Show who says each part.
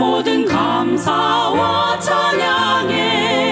Speaker 1: 모든 감사와 찬양에